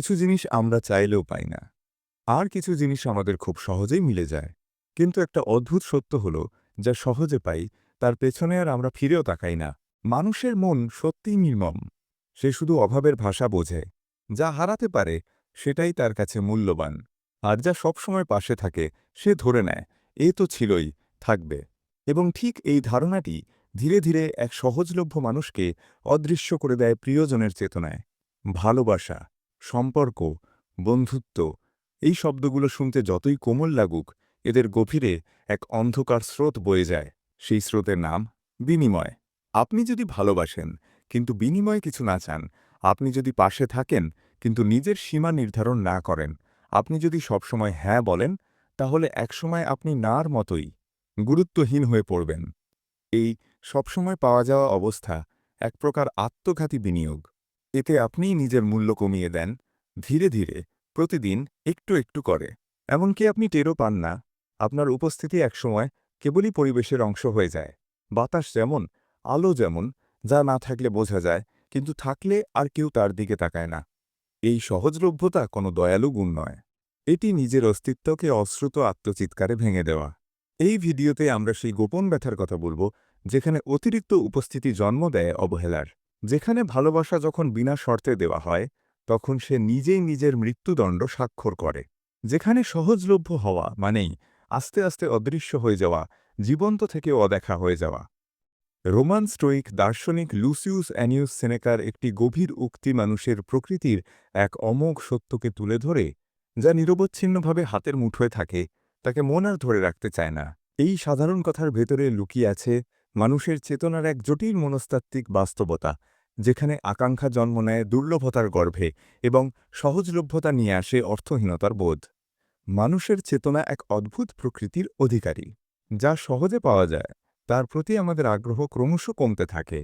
কিছু জিনিস আমরা চাইলেও পাই না। আর কিছু জিনিস আমাদের খুব সহজেই মিলে যায়। কিন্তু একটা অদ্ভুত সত্য হল, যা সহজে পাই, তার পেছনে আর আমরা ফিরেও তাকাই না। মানুষের মন সত্যিই নির্মম। সে শুধু অভাবের ভাষা বোঝে। যা হারাতে পারে, সেটাই তার কাছে মূল্যবান। আর যা সবসময় পাশে থাকে, সে ধরে নেয়। এ তো ছিলই, থাকবে। এবং ঠিক এই ধারণাটি ধীরে ধীরে এক সহজলভ্য মানুষকে অদৃশ্য করে দেয় প্রিয়জনের চেতনায়। ভালোবাসা। সম্পর্ক, বন্ধুত্ব, এই শব্দগুলো শুনতে যতই কোমল লাগুক, এদের গভীরে এক অন্ধকার স্রোত বয়ে যায়। সেই স্রোতের নাম বিনিময়। আপনি যদি ভালোবাসেন, কিন্তু বিনিময়ে কিছু না চান, আপনি যদি পাশে থাকেন, কিন্তু নিজের সীমা নির্ধারণ না করেন, আপনি যদি সবসময় হ্যাঁ বলেন, তাহলে একসময় আপনি নার মতোই গুরুত্বহীন হয়ে পড়বেন। এই সবসময় পাওয়া যাওয়া অবস্থা এক প্রকার আত্মঘাতী বিনিয়োগ। এতে আপনিই নিজের মূল্য কমিয়ে দেন, ধীরে ধীরে, প্রতিদিন একটু একটু করে। এমনকি আপনি টেরও পান না, আপনার উপস্থিতি একসময় কেবলই পরিবেশের অংশ হয়ে যায়। বাতাস যেমন, আলো যেমন, যা না থাকলে বোঝা যায়, কিন্তু থাকলে আর কেউ তার দিকে তাকায় না। এই সহজলভ্যতা কোনো দয়ালু গুণ নয়। এটি নিজের অস্তিত্বকে অশ্রুত আত্মচিৎকারে ভেঙে দেওয়া। এই ভিডিওতে আমরা সেই গোপন ব্যথার কথা বলব, যেখানে অতিরিক্ত উপস্থিতি জন্ম দেয় অবহেলার। যেখানে ভালোবাসা যখন বিনা শর্তে দেওয়া হয়, তখন সে নিজেই নিজের মৃত্যুদণ্ড স্বাক্ষর করে। যেখানে সহজলভ্য হওয়া মানেই আস্তে আস্তে অদৃশ্য হয়ে যাওয়া, জীবন্ত থেকে অদেখা হয়ে যাওয়া। রোমান স্টোইক দার্শনিক লুসিউস অ্যানিউস সেনেকার একটি গভীর উক্তি মানুষের প্রকৃতির এক অমোঘ সত্যকে তুলে ধরে, যা নিরবচ্ছিন্নভাবে হাতের মুঠোয় থাকে, তাকে মন আর ধরে রাখতে চায় না। এই সাধারণ কথার ভেতরে লুকিয়ে আছে মানুষের চেতনার এক জটিল মনস্তাত্ত্বিক বাস্তবতা, যেখানে আকাঙ্ক্ষা জন্ম নেয় দুর্লভতার গর্ভে এবং সহজলভ্যতা নিয়ে আসে অর্থহীনতার বোধ। মানুষের চেতনা এক অদ্ভুত প্রকৃতির অধিকারী, যা সহজে পাওয়া যায়, তার প্রতি আমাদের আগ্রহ ক্রমশ কমতে থাকে।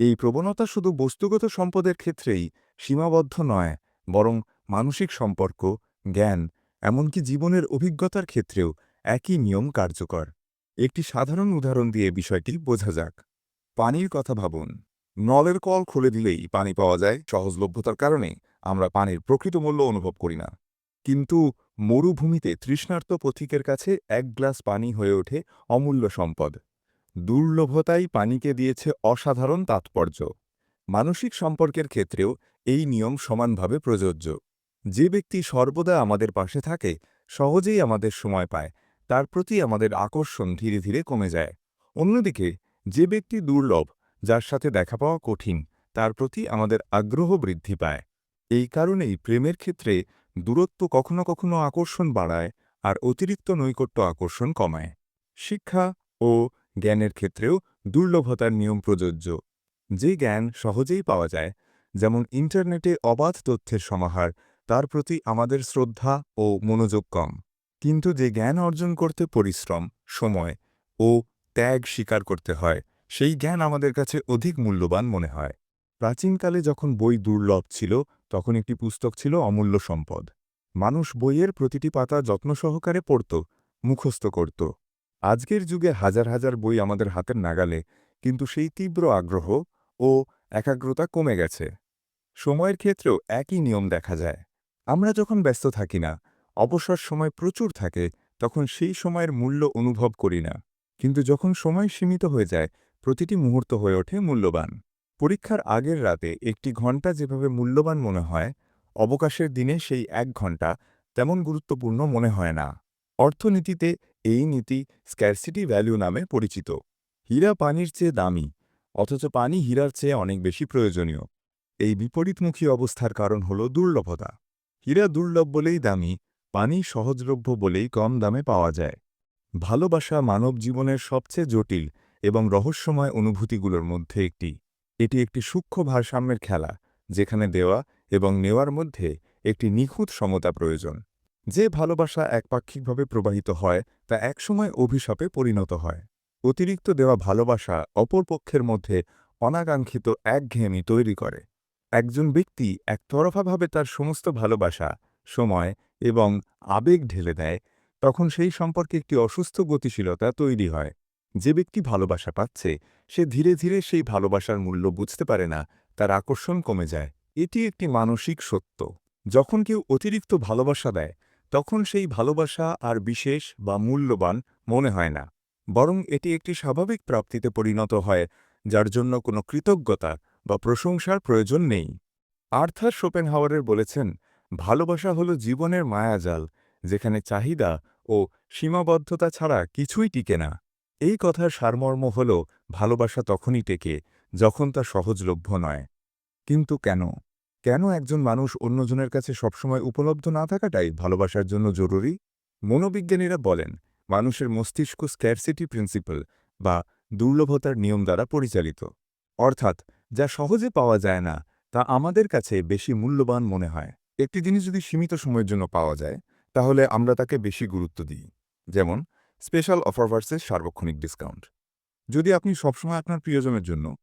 এই প্রবণতা শুধু বস্তুগত সম্পদের ক্ষেত্রেই সীমাবদ্ধ নয়, বরং মানসিক সম্পর্ক, জ্ঞান, এমনকি জীবনের অভিজ্ঞতার ক্ষেত্রেও একই নিয়ম কার্যকর। একটি সাধারণ উদাহরণ দিয়ে বিষয়টি বোঝা যাক। পানির কথা ভাবুন। নলের কল খুলে দিলেই পানি পাওয়া যায়, সহজলভ্যতার কারণে আমরা পানির প্রকৃত মূল্য অনুভব করি না। কিন্তু মরুভূমিতে তৃষ্ণার্ত পথিকের কাছে এক গ্লাস পানি হয়ে ওঠে অমূল্য সম্পদ। দুর্লভতাই পানিকে দিয়েছে অসাধারণ তাৎপর্য। মানসিক সম্পর্কের ক্ষেত্রেও এই নিয়ম সমানভাবে প্রযোজ্য। যে ব্যক্তি সর্বদা আমাদের পাশে থাকে, সহজেই আমাদের সময় পায় তার প্রতি আমাদের আকর্ষণ ধীরে ধীরে কমে যায়। অন্যদিকে, যে ব্যক্তি দুর্লভ, যার সাথে দেখা পাওয়া কঠিন, তার প্রতি আমাদের আগ্রহ বৃদ্ধি পায়। এই কারণেই প্রেমের ক্ষেত্রে দূরত্ব কখনো কখনো আকর্ষণ বাড়ায় আর অতিরিক্ত নৈকট্য আকর্ষণ কমায়। শিক্ষা ও জ্ঞানের ক্ষেত্রেও দুর্লভতার নিয়ম প্রযোজ্য। যে জ্ঞান সহজেই পাওয়া যায়, যেমন ইন্টারনেটে অবাধ তথ্যের সমাহার, তার প্রতি আমাদের শ্রদ্ধা ও মনোযোগ কম। কিন্তু যে জ্ঞান অর্জন করতে পরিশ্রম, সময় ও ত্যাগ স্বীকার করতে হয়, সেই জ্ঞান আমাদের কাছে অধিক মূল্যবান মনে হয়। প্রাচীনকালে যখন বই দুর্লভ ছিল, তখন একটি পুস্তক ছিল অমূল্য সম্পদ। মানুষ বইয়ের প্রতিটি পাতা যত্ন সহকারে পড়ত, মুখস্থ করত। আজকের যুগে হাজার হাজার বই আমাদের হাতের নাগালে, কিন্তু সেই তীব্র আগ্রহ ও একাগ্রতা কমে গেছে। সময়ের ক্ষেত্রেও একই নিয়ম দেখা যায়। আমরা যখন ব্যস্ত থাকি না অবসর সময় প্রচুর থাকে, তখন সেই সময়ের মূল্য অনুভব করি না। কিন্তু যখন সময় সীমিত হয়ে যায়, প্রতিটি মুহূর্ত হয়ে ওঠে মূল্যবান। পরীক্ষার আগের রাতে একটি ঘণ্টা যেভাবে মূল্যবান মনে হয়, অবকাশের দিনে সেই এক ঘণ্টা তেমন গুরুত্বপূর্ণ মনে হয় না। অর্থনীতিতে এই নীতি স্ক্যারসিটি ভ্যালু নামে পরিচিত। হীরা পানির চেয়ে দামি, অথচ পানি হীরার চেয়ে অনেক বেশি প্রয়োজনীয়। এই বিপরীতমুখী অবস্থার কারণ হল দুর্লভতা। হীরা দুর্লভ বলেই দামি পানি সহজলভ্য বলেই কম দামে পাওয়া যায়। ভালোবাসা মানব জীবনের সবচেয়ে জটিল এবং রহস্যময় অনুভূতিগুলোর মধ্যে একটি। এটি একটি সূক্ষ্ম ভারসাম্যের খেলা, যেখানে দেওয়া এবং নেওয়ার মধ্যে একটি নিখুঁত সমতা প্রয়োজন। যে ভালোবাসা একপাক্ষিকভাবে প্রবাহিত হয়, তা একসময় অভিশাপে পরিণত হয়। অতিরিক্ত দেওয়া ভালোবাসা অপর পক্ষের মধ্যে অনাকাঙ্ক্ষিত একঘেয়েমি তৈরি করে। একজন ব্যক্তি একতরফাভাবে তার সমস্ত ভালোবাসা, সময় এবং আবেগ ঢেলে দেয়, তখন সেই সম্পর্কে একটি অসুস্থ গতিশীলতা তৈরি হয়। যে ব্যক্তি ভালোবাসা পাচ্ছে, সে ধীরে ধীরে সেই ভালোবাসার মূল্য বুঝতে পারে না, তার আকর্ষণ কমে যায়। এটি একটি মানসিক সত্য। যখন কেউ অতিরিক্ত ভালোবাসা দেয়, তখন সেই ভালোবাসা আর বিশেষ বা মূল্যবান মনে হয় না। বরং এটি একটি স্বাভাবিক প্রাপ্তিতে পরিণত হয়, যার জন্য কোনো কৃতজ্ঞতা বা প্রশংসার প্রয়োজন নেই। আর্থার শোপেনহাওয়ারের বলেছেন ভালোবাসা হল জীবনের মায়াজাল, যেখানে চাহিদা ও সীমাবদ্ধতা ছাড়া কিছুই টিকে না। এই কথার সারমর্ম হল, ভালোবাসা তখনই টেকে, যখন তা সহজলভ্য নয়। কিন্তু কেন? কেন একজন মানুষ অন্যজনের কাছে সবসময় উপলব্ধ না থাকাটাই ভালোবাসার জন্য জরুরি? মনোবিজ্ঞানীরা বলেন, মানুষের মস্তিষ্ক স্ক্যারসিটি প্রিন্সিপাল বা দুর্লভতার নিয়ম দ্বারা পরিচালিত। অর্থাৎ, যা সহজে পাওয়া যায় না, তা আমাদের কাছে বেশি মূল্যবান মনে হয়। একটি জিনিস যদি সীমিত সময়ের জন্য পাওয়া যায়, তাহলে আমরা তাকে বেশি গুরুত্ব দিই। যেমন স্পেশাল অফার ভার্সেস সার্বক্ষণিক ডিসকাউন্ট যদি আপনি সবসময় আপনার প্রিয়জনের জন্য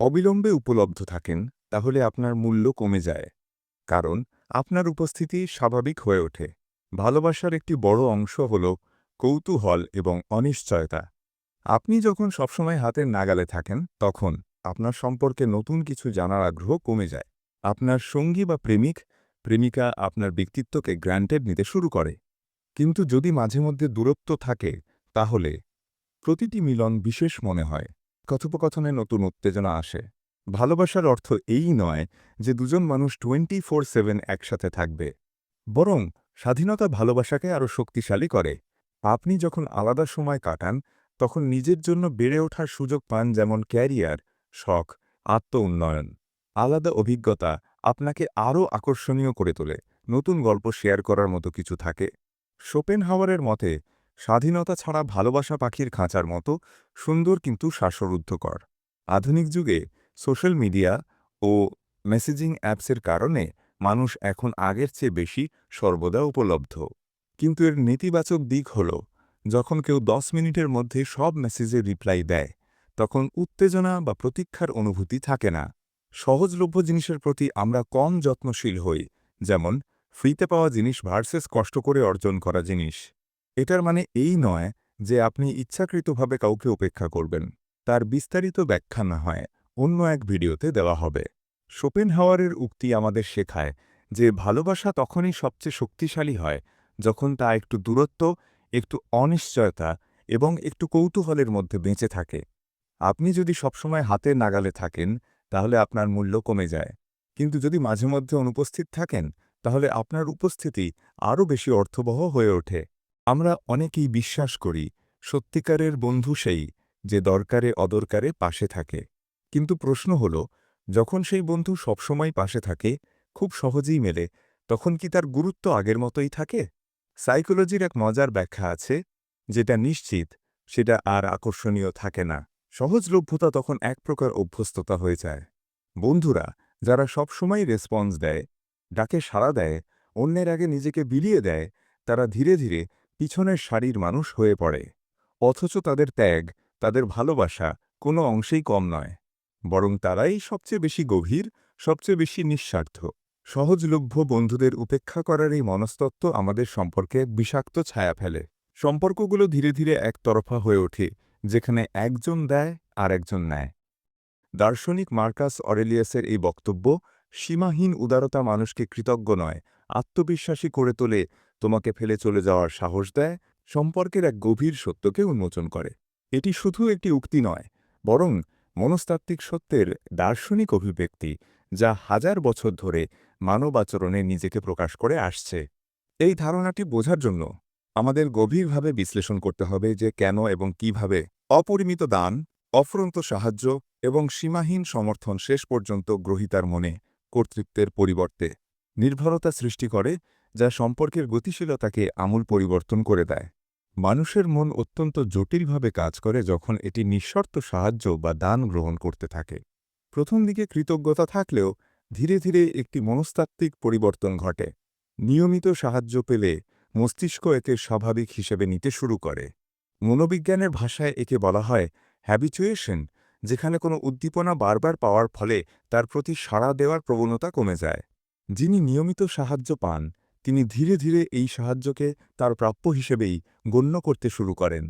অবিলম্বে উপলব্ধ থাকেন, তাহলে আপনার মূল্য কমে যায়। কারণ, আপনার উপস্থিতি স্বাভাবিক হয়ে ওঠে। ভালোবাসার একটি বড় অংশ হল কৌতূহল এবং অনিশ্চয়তা। আপনি যখন সবসময় হাতের নাগালে থাকেন, তখন আপনার সম্পর্কে নতুন কিছু জানার আগ্রহ কমে যায়। আপনার সঙ্গী বা প্রেমিক প্রেমিকা আপনার ব্যক্তিত্বকে গ্র্যান্টেড নিতে শুরু করে। কিন্তু যদি মাঝে মধ্যে দূরত্ব থাকে, তাহলে প্রতিটি মিলন বিশেষ মনে হয়। কথোপকথনে নতুন উত্তেজনা আসে। ভালোবাসার অর্থ এই নয় যে দুজন মানুষ টোয়েন্টি ফোর সেভেন একসাথে থাকবে। বরং স্বাধীনতা ভালোবাসাকে আরও শক্তিশালী করে। আপনি যখন আলাদা সময় কাটান, তখন নিজের জন্য বেড়ে ওঠার সুযোগ পান যেমন ক্যারিয়ার, শখ আত্ম উন্নয়ন আলাদা অভিজ্ঞতা আপনাকে আরও আকর্ষণীয় করে তোলে। নতুন গল্প শেয়ার করার মতো কিছু থাকে। শোপেন হাওয়ারের মতে, স্বাধীনতা ছাড়া ভালোবাসা পাখির খাঁচার মতো সুন্দর কিন্তু শ্বাসরুদ্ধকর। আধুনিক যুগে সোশ্যাল মিডিয়া ও মেসেজিং অ্যাপসের কারণে মানুষ এখন আগের চেয়ে বেশি সর্বদা উপলব্ধ। কিন্তু এর নেতিবাচক দিক হল, যখন কেউ দশ মিনিটের মধ্যে সব মেসেজে রিপ্লাই দেয়, তখন উত্তেজনা বা প্রতীক্ষার অনুভূতি থাকে না। সহজলভ্য জিনিসের প্রতি আমরা কম যত্নশীল হই, যেমন ফ্রিতে পাওয়া জিনিস ভার্সেস কষ্ট করে অর্জন করা জিনিস। এটার মানে এই নয় যে আপনি ইচ্ছাকৃতভাবে কাউকে উপেক্ষা করবেন। তার বিস্তারিত ব্যাখ্যা না হয়, অন্য এক ভিডিওতে দেওয়া হবে। শোপেনহাওয়ারের উক্তি আমাদের শেখায় যে ভালোবাসা তখনই সবচেয়ে শক্তিশালী হয় যখন তা একটু দূরত্ব, একটু অনিশ্চয়তা এবং একটু কৌতূহলের মধ্যে বেঁচে থাকে। আপনি যদি সবসময় হাতে নাগালে থাকেন তাহলে আপনার মূল্য কমে যায়। কিন্তু যদি মাঝে মধ্যে অনুপস্থিত থাকেন, তাহলে আপনার উপস্থিতি আরও বেশি অর্থবহ হয়ে ওঠে। আমরা অনেকেই বিশ্বাস করি, সত্যিকারের বন্ধু সেই যে দরকারে অদরকারে পাশে থাকে। কিন্তু প্রশ্ন হল, যখন সেই বন্ধু সবসময় পাশে থাকে, খুব সহজেই মেলে, তখন কি তার গুরুত্ব আগের মতোই থাকে? সাইকোলজির এক মজার ব্যাখ্যা আছে, যেটা নিশ্চিত, সেটা আর আকর্ষণীয় থাকে না। সহজলভ্যতা তখন এক প্রকার অভ্যস্ততা হয়ে যায়। বন্ধুরা, যারা সবসময় রেসপন্স দেয়, ডাকে সাড়া দেয়, অন্যের আগে নিজেকে বিলিয়ে দেয়, তারা ধীরে ধীরে পিছনের সারির মানুষ হয়ে পড়ে। অথচ তাদের ত্যাগ, তাদের ভালোবাসা কোনো অংশেই কম নয়। বরং তারাই সবচেয়ে বেশি গভীর, সবচেয়ে বেশি নিঃস্বার্থ। সহজলভ্য বন্ধুদের উপেক্ষা করার এই মনস্তত্ত্ব আমাদের সম্পর্কে বিষাক্ত ছায়া ফেলে। সম্পর্কগুলো ধীরে ধীরে একতরফা হয়ে ওঠে। যেখানে একজন দেয় আর একজন নেয়। দার্শনিক মার্কাস অরেলিয়াসের এই বক্তব্য সীমাহীন উদারতা মানুষকে কৃতজ্ঞ নয়, আত্মবিশ্বাসী করে তোলে, তোমাকে ফেলে চলে যাওয়ার সাহস দেয়, সম্পর্কের এক গভীর সত্যকে উন্মোচন করে। এটি শুধু একটি উক্তি নয়, বরং মনস্তাত্ত্বিক সত্যের দার্শনিক অভিব্যক্তি, যা হাজার বছর ধরে মানব আচরণে নিজেকে প্রকাশ করে আসছে। এই ধারণাটি বোঝার জন্য আমাদের গভীরভাবে বিশ্লেষণ করতে হবে যে কেন এবং কীভাবে অপরিমিত দান, অফরন্ত সাহায্য এবং সীমাহীন সমর্থন শেষ পর্যন্ত গ্রহিতার মনে কর্তৃত্বের পরিবর্তে নির্ভরতা সৃষ্টি করে, যা সম্পর্কের গতিশীলতাকে আমূল পরিবর্তন করে দেয়। মানুষের মন অত্যন্ত জটিলভাবে কাজ করে যখন এটি নিঃশর্ত সাহায্য বা দান গ্রহণ করতে থাকে। প্রথম দিকে কৃতজ্ঞতা থাকলেও ধীরে ধীরে একটি মনস্তাত্ত্বিক পরিবর্তন ঘটে। নিয়মিত সাহায্য পেলে মস্তিষ্ক একে স্বাভাবিক হিসেবে নিতে শুরু করে। মনোবিজ্ঞানের ভাষায় একে বলা হয় হ্যাবিচুয়েশন যেখানে কোনো উদ্দীপনা বারবার পাওয়ার ফলে তার প্রতি সাড়া দেওয়ার প্রবণতা কমে যায়। যিনি নিয়মিত সাহায্য পান, তিনি ধীরে ধীরে এই সাহায্যকে তার প্রাপ্য হিসেবেই গণ্য করতে শুরু করেন।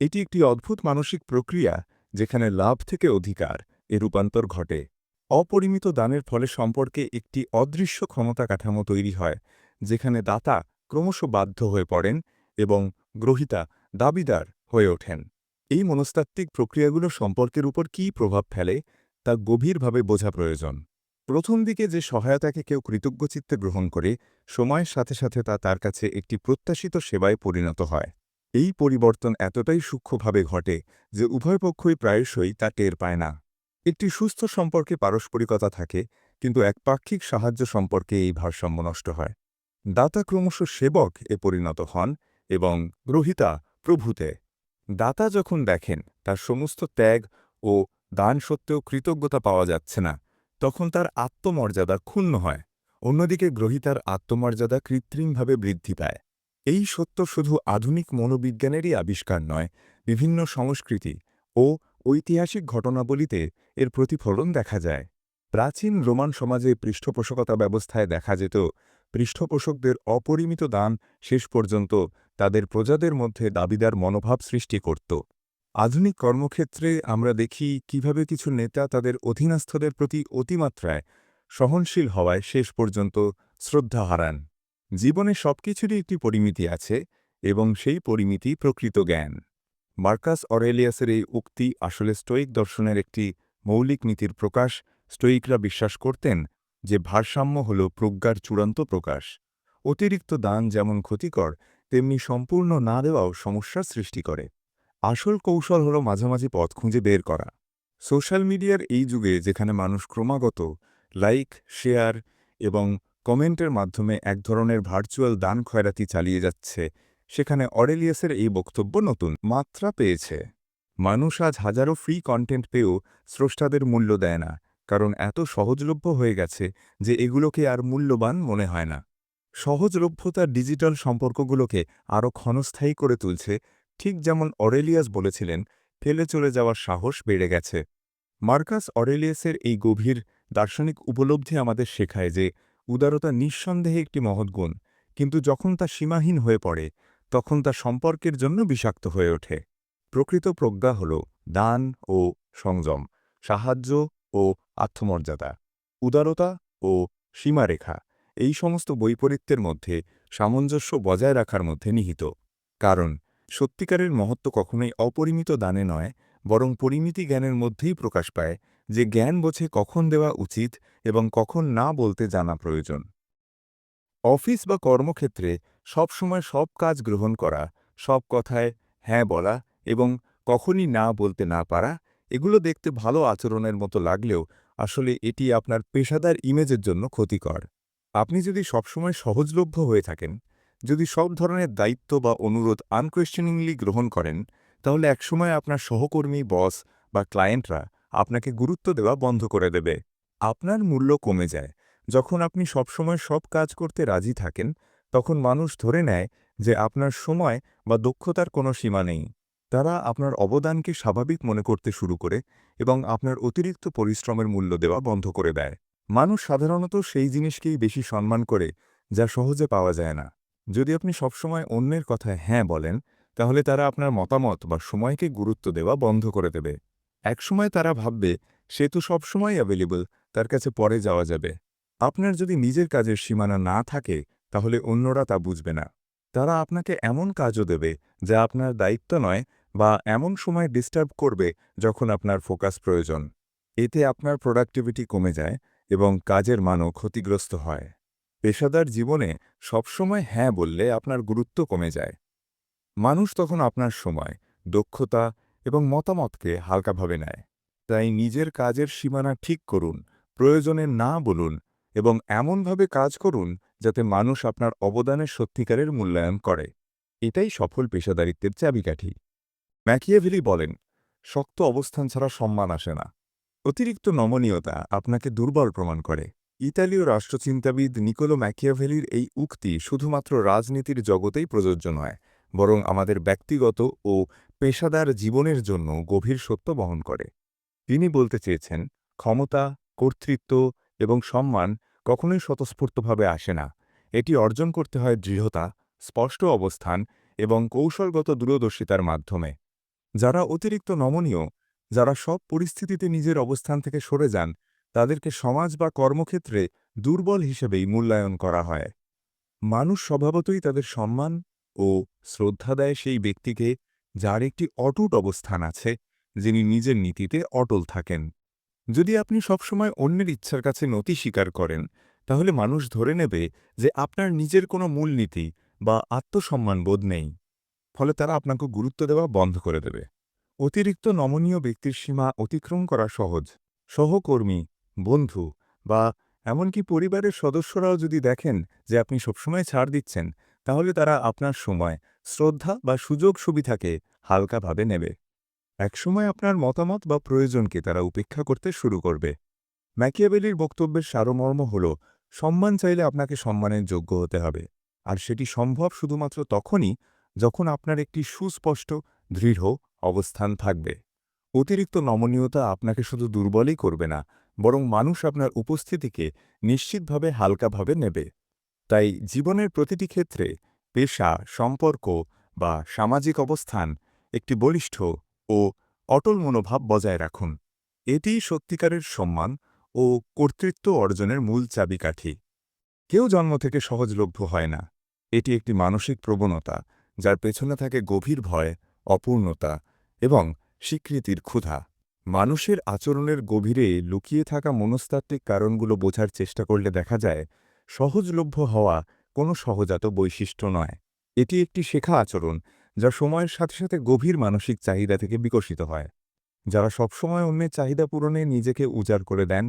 এটি একটি অদ্ভুত মানসিক প্রক্রিয়া, যেখানে লাভ থেকে অধিকার এ রূপান্তর ঘটে। অপরিমিত দানের ফলে সম্পর্কে একটি অদৃশ্য ক্ষমতা কাঠামো তৈরি হয়, যেখানে দাতা ক্রমশ বাধ্য হয়ে পড়েন এবং গ্রহিতা দাবিদার হয়ে ওঠেন। এই মনস্তাত্ত্বিক প্রক্রিয়াগুলো সম্পর্কের উপর কী প্রভাব ফেলে, তা গভীরভাবে বোঝা প্রয়োজন। প্রথম দিকে যে সহায়তাকে কেউ কৃতজ্ঞচিত্তে গ্রহণ করে, সময়ের সাথে সাথে তা তার কাছে একটি প্রত্যাশিত সেবায় পরিণত হয়। এই পরিবর্তন এতটাই সূক্ষ্মভাবে ঘটে যে উভয় পক্ষই প্রায়শই তা টের পায় না। একটি সুস্থ সম্পর্কে পারস্পরিকতা থাকে, কিন্তু একপাক্ষিক সাহায্য সম্পর্কে এই ভারসাম্য নষ্ট হয়। দাতা ক্রমশ সেবক এ পরিণত হন এবং গ্রহিতা প্রভূতে। দাতা যখন দেখেন, তার সমস্ত ত্যাগ ও দান সত্ত্বেও কৃতজ্ঞতা পাওয়া যাচ্ছে না, তখন তার আত্মমর্যাদা ক্ষুণ্ণ হয়। অন্যদিকে গ্রহিতার আত্মমর্যাদা কৃত্রিমভাবে বৃদ্ধি পায়। এই সত্য শুধু আধুনিক মনোবিজ্ঞানেরই আবিষ্কার নয়, বিভিন্ন সংস্কৃতি ও ঐতিহাসিক ঘটনাবলিতে এর প্রতিফলন দেখা যায়। প্রাচীন রোমান সমাজে পৃষ্ঠপোষকতা ব্যবস্থায় দেখা যেত, পৃষ্ঠপোষকদের অপরিমিত দান শেষ পর্যন্ত তাদের প্রজাদের মধ্যে দাবিদার মনোভাব সৃষ্টি করত। আধুনিক কর্মক্ষেত্রে আমরা দেখি কীভাবে কিছু নেতা তাদের অধীনস্থদের প্রতি অতিমাত্রায় সহনশীল হওয়ায় শেষ পর্যন্ত শ্রদ্ধা হারান। জীবনে সবকিছুরই একটি পরিমিতি আছে এবং সেই পরিমিতি প্রকৃত জ্ঞান। মার্কাস অরেলিয়াসের এই উক্তি আসলে স্টোইক দর্শনের একটি মৌলিক নীতির প্রকাশ। স্টোইকরা বিশ্বাস করতেন যে ভারসাম্য হল প্রজ্ঞার চূড়ান্ত প্রকাশ। অতিরিক্ত দান যেমন ক্ষতিকর তেমনি সম্পূর্ণ না দেওয়াও সমস্যার সৃষ্টি করে। আসল কৌশল হল মাঝামাঝি পথ খুঁজে বের করা। সোশ্যাল মিডিয়ার এই যুগে যেখানে মানুষ ক্রমাগত লাইক, শেয়ার এবং কমেন্টের মাধ্যমে এক ধরনের ভার্চুয়াল দান খয়রাতি চালিয়ে যাচ্ছে, সেখানে অরেলিয়াসের এই বক্তব্য নতুন মাত্রা পেয়েছে। মানুষ আজ হাজারো ফ্রি কন্টেন্ট পেয়েও স্রষ্টাদের মূল্য দেয় না, কারণ এত সহজলভ্য হয়ে গেছে যে এগুলোকে আর মূল্যবান মনে হয় না। সহজলভ্যতার ডিজিটাল সম্পর্কগুলোকে আরও ক্ষণস্থায়ী করে তুলছে, ঠিক যেমন অরেলিয়াস বলেছিলেন, ফেলে চলে যাওয়ার সাহস বেড়ে গেছে। মার্কাস অরেলিয়াসের এই গভীর দার্শনিক উপলব্ধি আমাদের শেখায় যে উদারতা নিঃসন্দেহে একটি মহৎ গুণ, কিন্তু যখন তা সীমাহীন হয়ে পড়ে, তখন তা সম্পর্কের জন্য বিষাক্ত হয়ে ওঠে। প্রকৃত প্রজ্ঞা হল দান ও সংযম, সাহায্য ও আত্মমর্যাদা, উদারতা ও সীমারেখা। এই সমস্ত বৈপরীত্যের মধ্যে সামঞ্জস্য বজায় রাখার মধ্যে নিহিত। কারণ, সত্যিকারের মহত্ব কখনোই অপরিমিত দানে নয়, বরং পরিমিতি জ্ঞানের মধ্যেই প্রকাশ পায় যে জ্ঞান বোঝে কখন দেওয়া উচিত এবং কখন না বলতে জানা প্রয়োজন। অফিস বা কর্মক্ষেত্রে সবসময় সব কাজ গ্রহণ করা, সব কথায় হ্যাঁ বলা এবং কখনই না বলতে না পারা, এগুলো দেখতে ভালো আচরণের মতো লাগলেও আসলে এটি আপনার পেশাদার ইমেজের জন্য ক্ষতিকর। আপনি যদি সবসময় সহজলভ্য হয়ে থাকেন, যদি সব ধরনের দায়িত্ব বা অনুরোধ আনকোয়েশ্চেনিংলি গ্রহণ করেন, তাহলে একসময় আপনার সহকর্মী, বস বা ক্লায়েন্টরা আপনাকে গুরুত্ব দেওয়া বন্ধ করে দেবে। আপনার মূল্য কমে যায়। যখন আপনি সবসময় সব কাজ করতে রাজি থাকেন, তখন মানুষ ধরে নেয় যে আপনার সময় বা দক্ষতার কোনো সীমা নেই। তারা আপনার অবদানকে স্বাভাবিক মনে করতে শুরু করে এবং আপনার অতিরিক্ত পরিশ্রমের মূল্য দেওয়া বন্ধ করে দেয়। মানুষ সাধারণত সেই জিনিসকেই বেশি সম্মান করে, যা সহজে পাওয়া যায় না। যদি আপনি সবসময় অন্যের কথায় হ্যাঁ বলেন, তাহলে তারা আপনার মতামত বা সময়কে গুরুত্ব দেওয়া বন্ধ করে দেবে। একসময় তারা ভাববে, সে তো সবসময় অ্যাভেলেবল তার কাছে পরে যাওয়া যাবে। আপনার যদি নিজের কাজের সীমানা না থাকে, তাহলে অন্যরা তা বুঝবে না। তারা আপনাকে এমন কাজও দেবে, যা আপনার দায়িত্ব নয় বা এমন সময় ডিস্টার্ব করবে, যখন আপনার ফোকাস প্রয়োজন। এতে আপনার প্রোডাক্টিভিটি কমে যায় এবং কাজের মানও ক্ষতিগ্রস্ত হয়। পেশাদার জীবনে সবসময় হ্যাঁ বললে আপনার গুরুত্ব কমে যায়। মানুষ তখন আপনার সময়, দক্ষতা এবং মতামতকে হালকাভাবে নেয়। তাই নিজের কাজের সীমানা ঠিক করুন, প্রয়োজনে না বলুন এবং এমনভাবে কাজ করুন যাতে মানুষ আপনার অবদানের সত্যিকারের মূল্যায়ন করে। এটাই সফল পেশাদারিত্বের চাবিকাঠি। ম্যাকিয়াভেলি বলেন, শক্ত অবস্থান ছাড়া সম্মান আসে না। অতিরিক্ত নমনীয়তা আপনাকে দুর্বল প্রমাণ করে। ইতালীয় রাষ্ট্রচিন্তাবিদ নিকোলো ম্যাকিয়াভেলির এই উক্তি শুধুমাত্র রাজনীতির জগতেই প্রযোজ্য নয়, বরং আমাদের ব্যক্তিগত ও পেশাদার জীবনের জন্য গভীর সত্য বহন করে। তিনি বলতে চেয়েছেন, ক্ষমতা, কর্তৃত্ব এবং সম্মান কখনোই স্বতঃস্ফূর্তভাবে আসে না। এটি অর্জন করতে হয় দৃঢ়তা, স্পষ্ট অবস্থান এবং কৌশলগত দূরদর্শিতার মাধ্যমে। যারা অতিরিক্ত নমনীয় যারা সব পরিস্থিতিতে নিজের অবস্থান থেকে সরে যান, তাদেরকে সমাজ বা কর্মক্ষেত্রে দুর্বল হিসেবেই মূল্যায়ন করা হয়। মানুষ স্বভাবতই তাদের সম্মান ও শ্রদ্ধা দেয় সেই ব্যক্তিকে যার একটি অটুট অবস্থান আছে, যিনি নিজের নীতিতে অটল থাকেন। যদি আপনি সবসময় অন্যের ইচ্ছার কাছে নতি স্বীকার করেন, তাহলে মানুষ ধরে নেবে যে আপনার নিজের কোনো মূলনীতি বা আত্মসম্মান বোধ নেই। ফলে তারা আপনাকে গুরুত্ব দেওয়া বন্ধ করে দেবে। অতিরিক্ত নমনীয় ব্যক্তির সীমা অতিক্রম করা সহজ। সহকর্মী, বন্ধু বা এমনকি পরিবারের সদস্যরাও যদি দেখেন যে আপনি সবসময় ছাড় দিচ্ছেন, তাহলে তারা আপনার সময়, শ্রদ্ধা বা সুযোগ সুবিধাকে হালকাভাবে নেবে। একসময় আপনার মতামত বা প্রয়োজনকে তারা উপেক্ষা করতে শুরু করবে। ম্যাকিয়াবেলির বক্তব্যের সারমর্ম হল, সম্মান চাইলে আপনাকে সম্মানের যোগ্য হতে হবে। আর সেটি সম্ভব শুধুমাত্র তখনই যখন আপনার একটি সুস্পষ্ট, দৃঢ় অবস্থান থাকবে। অতিরিক্ত নমনীয়তা আপনাকে শুধু দুর্বলই করবে না, বরং মানুষ আপনার উপস্থিতিকে নিশ্চিতভাবে হালকাভাবে নেবে। তাই জীবনের প্রতিটি ক্ষেত্রে পেশা, সম্পর্ক বা সামাজিক অবস্থান একটি বলিষ্ঠ ও অটল মনোভাব বজায় রাখুন। এটিই সত্যিকারের সম্মান ও কর্তৃত্ব অর্জনের মূল চাবিকাঠি। কেউ জন্ম থেকে সহজলভ্য হয় না। এটি একটি মানসিক প্রবণতা, যার পেছনে থাকে গভীর ভয়, অপূর্ণতা এবং স্বীকৃতির ক্ষুধা। মানুষের আচরণের গভীরে লুকিয়ে থাকা মনস্তাত্ত্বিক কারণগুলো বোঝার চেষ্টা করলে দেখা যায়, সহজলভ্য হওয়া কোনো সহজাত বৈশিষ্ট্য নয়। এটি একটি শেখা আচরণ, যা সময়ের সাথে সাথে গভীর মানসিক চাহিদা থেকে বিকশিত হয়। যারা সবসময় অন্যের চাহিদা পূরণে নিজেকে উজাড় করে দেন,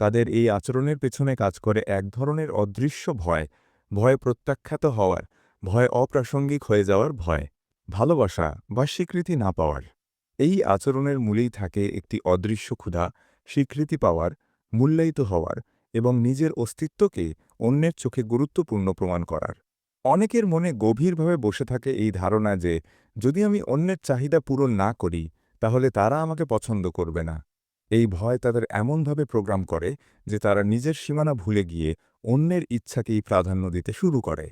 তাদের এই আচরণের পেছনে কাজ করে এক ধরনের অদৃশ্য ভয় ভয় প্রত্যাখ্যাত হওয়ার, ভয় অপ্রাসঙ্গিক হয়ে যাওয়ার ভয়, ভালোবাসা বা স্বীকৃতি না পাওয়ার। এই আচরণের মূলেই থাকে একটি অদৃশ্য ক্ষুধা, স্বীকৃতি পাওয়ার, মূল্যায়িত হওয়ার এবং নিজের অস্তিত্বকে অন্যের চোখে গুরুত্বপূর্ণ প্রমাণ করার। অনেকের মনে গভীরভাবে বসে থাকে এই ধারণা যে, যদি আমি অন্যের চাহিদা পূরণ না করি, তাহলে তারা আমাকে পছন্দ করবে না। এই ভয় তাদের এমনভাবে প্রোগ্রাম করে যে তারা নিজের সীমানা ভুলে গিয়ে অন্যের ইচ্ছাকেই প্রাধান্য দিতে শুরু করে।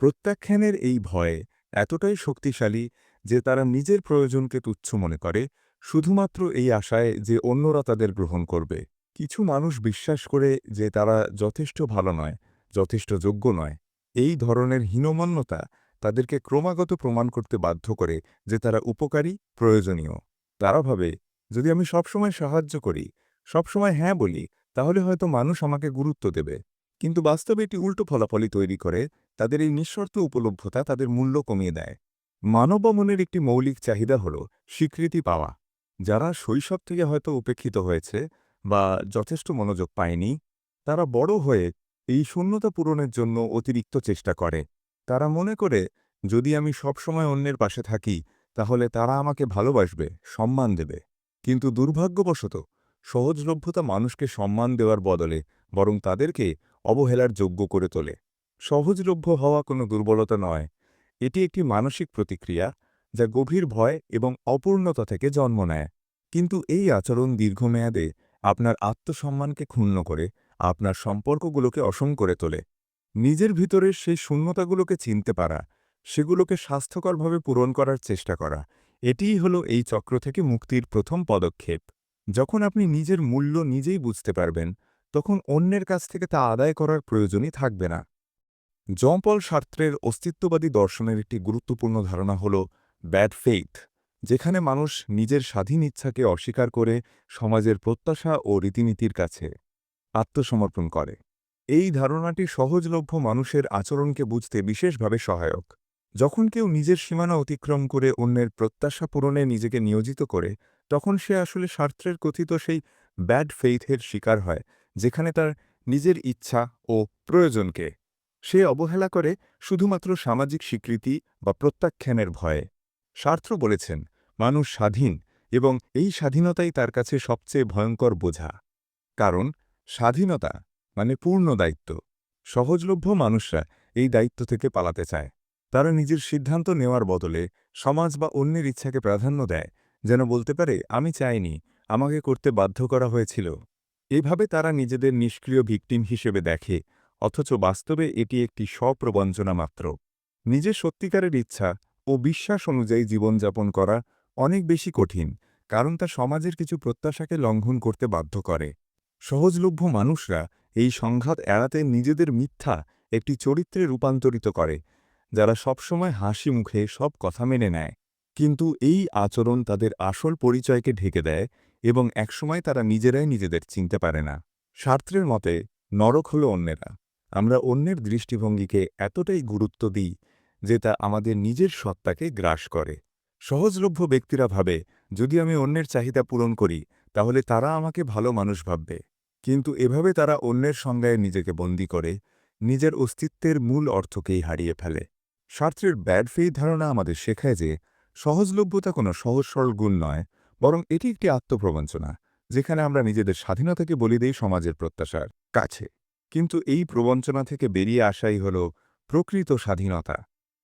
প্রত্যাখ্যানের এই ভয়ে এতটাই শক্তিশালী যে তারা নিজের প্রয়োজনকে তুচ্ছ মনে করে, শুধুমাত্র এই আশায় যে অন্যরা তাদের গ্রহণ করবে। কিছু মানুষ বিশ্বাস করে যে তারা যথেষ্ট ভালো নয়, যথেষ্ট যোগ্য নয়। এই ধরনের হীনমান্যতা তাদেরকে ক্রমাগত প্রমাণ করতে বাধ্য করে যে তারা উপকারী, প্রয়োজনীয়। তারা ভাবে, যদি আমি সবসময় সাহায্য করি, সবসময় হ্যাঁ বলি, তাহলে হয়তো মানুষ আমাকে গুরুত্ব দেবে। কিন্তু বাস্তবে এটি উল্টো ফলাফলই তৈরি করে, তাদের এই নিঃশর্ত উপলব্ধতা তাদের মূল্য কমিয়ে দেয়। মানব মনের একটি মৌলিক চাহিদা হল স্বীকৃতি পাওয়া। যারা শৈশব থেকে হয়তো উপেক্ষিত হয়েছে বা যথেষ্ট মনোযোগ পায়নি, তারা বড় হয়ে এই শূন্যতা পূরণের জন্য অতিরিক্ত চেষ্টা করে। তারা মনে করে, যদি আমি সবসময় অন্যের পাশে থাকি, তাহলে তারা আমাকে ভালোবাসবে, সম্মান দেবে। কিন্তু দুর্ভাগ্যবশত, সহজলভ্যতা মানুষকে সম্মান দেওয়ার বদলে বরং তাদেরকে অবহেলার যোগ্য করে তোলে। সহজলভ্য হওয়া কোনো দুর্বলতা নয় এটি একটি মানসিক প্রতিক্রিয়া যা গভীর ভয় এবং অপূর্ণতা থেকে জন্ম নেয়। কিন্তু এই আচরণ দীর্ঘমেয়াদে আপনার আত্মসম্মানকে ক্ষুণ্ণ করে, আপনার সম্পর্কগুলোকে অসম করে তোলে। নিজের ভিতরের সেই শূন্যতাগুলোকে চিনতে পারা, সেগুলোকে স্বাস্থ্যকরভাবে পূরণ করার চেষ্টা করা, এটিই হল এই চক্র থেকে মুক্তির প্রথম পদক্ষেপ। যখন আপনি নিজের মূল্য নিজেই বুঝতে পারবেন, তখন অন্যের কাছ থেকে তা আদায় করার প্রয়োজনই থাকবে না। জম্পল সার্ত্রের অস্তিত্ববাদী দর্শনের একটি গুরুত্বপূর্ণ ধারণা হল ব্যাড ফেইথ, যেখানে মানুষ নিজের স্বাধীন ইচ্ছাকে অস্বীকার করে সমাজের প্রত্যাশা ও রীতিনীতির কাছে আত্মসমর্পণ করে। এই ধারণাটি সহজলভ্য মানুষের আচরণকে বুঝতে বিশেষভাবে সহায়ক। যখন কেউ নিজের সীমানা অতিক্রম করে অন্যের প্রত্যাশা পূরণে নিজেকে নিয়োজিত করে, তখন সে আসলে স্বার্থের কথিত সেই ব্যাড ফেইথের শিকার হয়, যেখানে তার নিজের ইচ্ছা ও প্রয়োজনকে সে অবহেলা করে শুধুমাত্র সামাজিক স্বীকৃতি বা প্রত্যাখ্যানের ভয়ে। সার্থ বলেছেন, মানুষ স্বাধীন এবং এই স্বাধীনতাই তার কাছে সবচেয়ে ভয়ঙ্কর বোঝা। কারণ স্বাধীনতা মানে পূর্ণ দায়িত্ব। সহজলভ্য মানুষরা এই দায়িত্ব থেকে পালাতে চায়। তারা নিজের সিদ্ধান্ত নেওয়ার বদলে সমাজ বা অন্যের ইচ্ছাকে প্রাধান্য দেয়। যেন বলতে পারে, আমি চাইনি, আমাকে করতে বাধ্য করা হয়েছিল। এভাবে তারা নিজেদের নিষ্ক্রিয় ভিকটিম হিসেবে দেখে অথচ বাস্তবে এটি একটি স্বপ্রবঞ্চনা মাত্র। নিজের সত্যিকারের ইচ্ছা ও বিশ্বাস অনুযায়ী জীবনযাপন করা অনেক বেশি কঠিন, কারণ তা সমাজের কিছু প্রত্যাশাকে লঙ্ঘন করতে বাধ্য করে। সহজলভ্য মানুষরা এই সংঘাত এড়াতে নিজেদের মিথ্যা একটি চরিত্রে রূপান্তরিত করে, যারা সবসময় হাসি মুখে সব কথা মেনে নেয়। কিন্তু এই আচরণ তাদের আসল পরিচয়কে ঢেকে দেয় এবং একসময় তারা নিজেরাই নিজেদের চিনতে পারে না। শাস্ত্রের মতে, নরক হল অন্যেরা। আমরা অন্যের দৃষ্টিভঙ্গিকে এতটাই গুরুত্ব দিই যে তা আমাদের নিজের সত্তাকে গ্রাস করে। সহজলভ্য ব্যক্তিরা ভাবে, যদি আমি অন্যের চাহিদা পূরণ করি, তাহলে তারা আমাকে ভালো মানুষ ভাববে। কিন্তু এভাবে তারা অন্যের সংজ্ঞায় নিজেকে বন্দী করে, নিজের অস্তিত্বের মূল অর্থকেই হারিয়ে ফেলে। শাস্ত্রের ব্যাড ফেই ধারণা আমাদের শেখায় যে, সহজলভ্যতা কোনো সহজ সরল গুণ নয়, বরং এটি একটি আত্মপ্রবঞ্চনা, যেখানে আমরা নিজেদের স্বাধীনতাকে বলি দেই সমাজের প্রত্যাশার কাছে। কিন্তু এই প্রবঞ্চনা থেকে বেরিয়ে আসাই হল প্রকৃত স্বাধীনতা।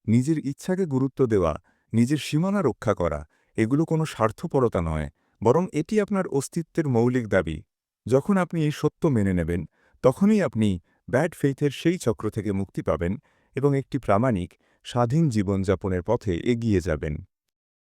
নিজের ইচ্ছাকে গুরুত্ব দেওয়া, নিজের সীমানা রক্ষা করা, এগুলো কোনো স্বার্থপরতা নয়, বরং এটি আপনার অস্তিত্বের মৌলিক দাবি। যখন আপনি এই সত্য মেনে নেবেন, তখনই আপনি ব্যাড ফেইথের সেই চক্র থেকে মুক্তি পাবেন এবং একটি প্রামাণিক, স্বাধীন জীবনযাপনের পথে এগিয়ে যাবেন।